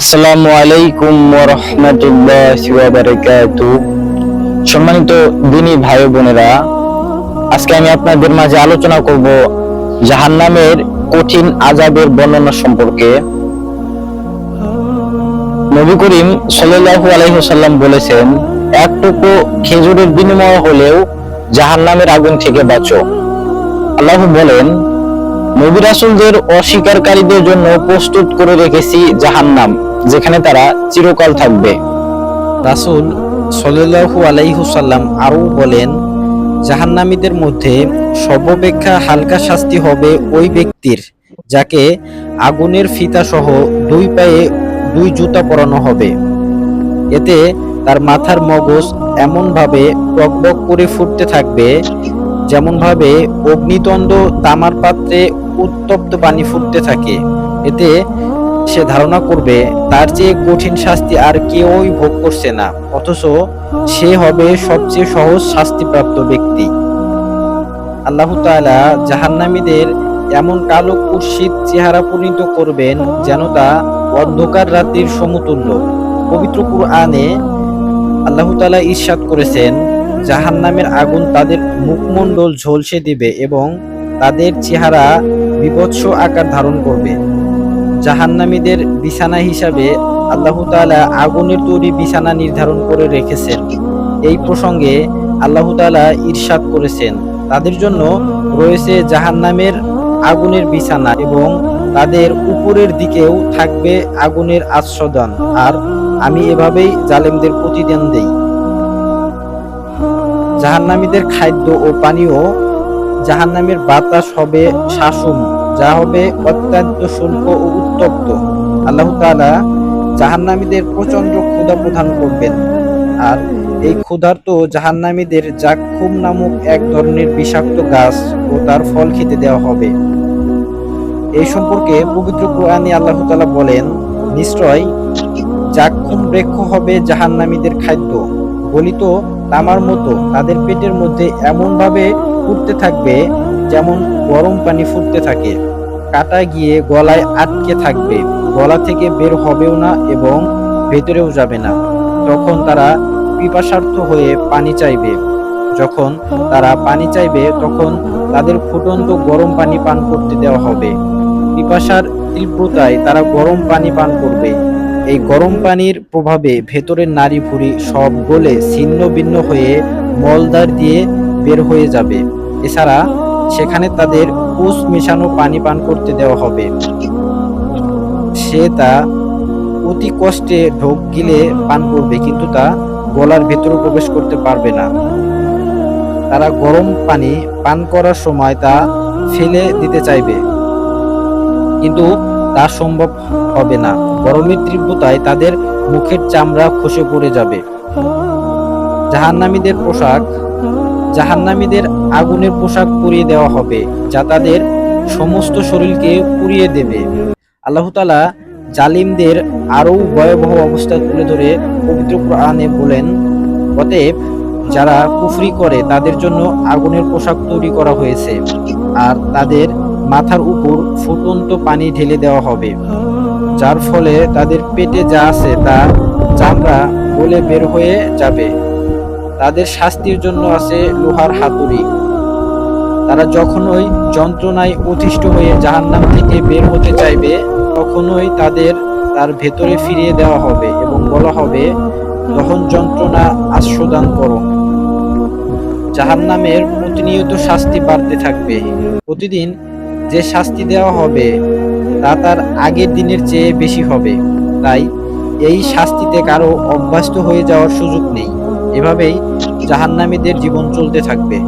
আসসালামু আলাইকুম রহমতুল্লাহ বারাকাতু সম্মানিত দিনী ভাই বোনেরা, আজকে আমি আপনাদের মাঝে আলোচনা করব কঠিন বর্ণনা সম্পর্কে। নবী করিম সাল্লাল্লাহু আলাইহি বলেছেন, এক টুকরো খেজুরের বিনিময় হলেও জাহান্নামের আগুন থেকে বাঁচো। আল্লাহ বলেন নবী রাসূলদের অস্বীকারীদের জন্য প্রস্তুত করে রেখেছি জাহান্নাম, যেখানে তারা চিরকাল থাকবে। রাসূল সল্লাল্লাহু আলাইহুসাল্লাম আরও বলেন, জাহান্নামীদের মধ্যে সর্বাপেক্ষা হালকা শাস্তি হবে ওই ব্যক্তির, যাকে আগুনের ফিতা সহ দুই পায়ে দুই জুতা পরানো হবে। এতে তার মাথার মগজ এমনভাবে টকবক করে ফুটতে থাকবে যেমনভাবে অগ্নিতন্দ তামার পাত্রে উত্তপ্ত পানি ফুটতে থাকে, এতে সে ধারণা করবে তার চেয়ে কঠিন শাস্তি আর কেউই ভোগ করছে না, অথচ সে হবে সবচেয়ে সহজ শাস্তিপ্রাপ্ত ব্যক্তি। আল্লাহ তাআলা জাহান্নামীদের এমন কালো কুৎসিত চেহারা পরিণত করবেন যেন তা অন্ধকার রাত্রির সমতুল্য। পবিত্র কুরআনে আল্লাহ তাআলা ইরশাদ করেছেন জাহান্নামের আগুন তাদের মুখমণ্ডল ঝলসে দিবে এবং তাদের চেহারা বিভৎস আকার ধারণ করবে। জাহান্নামীদের বিছানা হিসাবে আল্লাহ তাআলা আগুনের তৈরি বিছানা নির্ধারণ করে রেখেছেন। এই প্রসঙ্গে আল্লাহ তাআলা ইরশাদ করেছেন, তাদের জন্য রয়েছে জাহান্নামের আগুনের বিছানা এবং তাদের উপরের দিকেও থাকবে আগুনের আচ্ছাদন। আর আমি এভাবেই জালেমদের প্রতিদান দেই। জাহান্নামীদের খাদ্য ও পানীয় জাহান্নামের বাতাস হবে শাসন, যা হবে অত্যন্ত শুল্ক ও উত্তপ্ত। আল্লাহ তাআলা জাহান্নামীদের প্রচণ্ড ক্ষুধা প্রদান করবেন। আর এই ক্ষুধার্ত জাহান্নামীদের জাক্ষুম নামক এক ধরনের বিষাক্ত গাছ ও তার ফল খেতে দেওয়া হবে। এই সম্পর্কে পবিত্র কোরআনে আল্লাহ তাআলা বলেন, নিশ্চয় জাক্ষুম বৃক্ষ হবে জাহান্নামীদের খাদ্য। গলিত তামার মতো তাদের পেটের মধ্যে এমনভাবে ফুটতে থাকবে যেমন গরম পানি ফুটতে থাকে। কাটা গিয়ে গলায় আটকে থাকবে। গলা থেকে বের হবেও না এবং ভেতরেও যাবে না। তখন তারা পিপাসার্থ হয়ে পানি চাইবে। যখন তারা পানি চাইবে, তখন তাদের ফুটন্ত গরম পানি পান করতে দেওয়া হবে। পিপাসার তীব্রতায় তারা গরম পানি পান করবে। এই গরম পানির প্রভাবে ভেতরের নারী ভুঁড়ি সব গলে ছিন্ন ভিন্ন হয়ে মলদার দিয়ে বের হয়ে যাবে। এছাড়া সেখানে তাদের পুষ মেশানো পানি পান করতে দেওয়া হবে। সে তা অতি কষ্টে ঢোক গিলে পান করবে, কিন্তু তা গলার ভেতরে প্রবেশ করতে পারবে না। তারা গরম পানি পান করার সময় তা ফেলে দিতে চাইবে। কিন্তু তা সম্ভব হবে না। গরমের তীব্রতায় তাদের মুখের চামড়া খসে পড়ে যাবে। জাহান্নামীদের পোশাক, জাহান্নামীদের আগুনের পোশাক পরিয়ে দেওয়া হবে, যা তাদের সমস্ত শরীরকে পুড়িয়ে দেবে। আল্লাহ তাআলা জালিমদের আরও ভয়াবহ অবস্থা তুলে ধরে পবিত্র কোরআনে বলেন, অতএব যারা কুফরি করে, তাদের জন্য আগুনের পোশাক তৈরি করা হয়েছে। আর তাদের মাথার উপর ফুটন্ত পানি ঢেলে দেওয়া হবে, যার ফলে তাদের পেটে যা আছে তা চামড়া গলে বের হয়ে যাবে। তাদের শাস্তির জন্য আছে লোহার হাতুড়ি। তারা যখনই যন্ত্রণায় অতিষ্ঠ হয়ে জাহান্নাম থেকে বের হতে চাইবে, তখনই তাদের তার ভেতরে ফিরিয়ে দেওয়া হবে এবং বলা হবে তখন যন্ত্রণা আস্বাদন করো। জাহান্নামের প্রতিনিয়ত শাস্তি বাড়তে থাকবে। প্রতিদিন যে শাস্তি দেওয়া হবে, তা তার আগের দিনের চেয়ে বেশি হবে। তাই এই শাস্তিতে কারও অভ্যস্ত হয়ে যাওয়ার সুযোগ নেই। এভাবেই জাহান্নামীদের জীবন চলতে থাকবে।